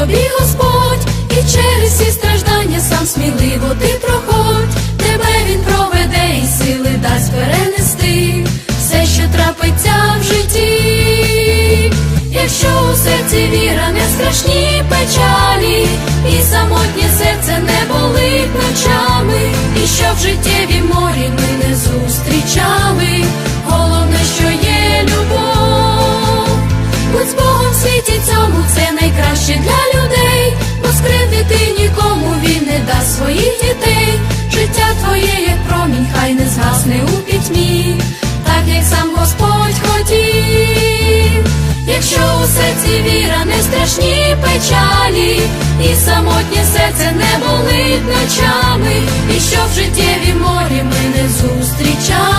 тобі Господь, і через всі страждання сам сміливо ти проходь, тебе він проведе, і сили дасть перенести все, що трапиться в житті, якщо у серці віра не страшні печалі, і самотнє серце не болить ночами, і що в життєві морі ми не зустрічали, головне, що є любов. Будь з Богом в світі цьому це найкраще для людей. пітьмі, так як сам Господь хотів, якщо у серці віра не страшні печалі, і самотнє серце не болить ночами, і що в життєві морі ми не зустрічали.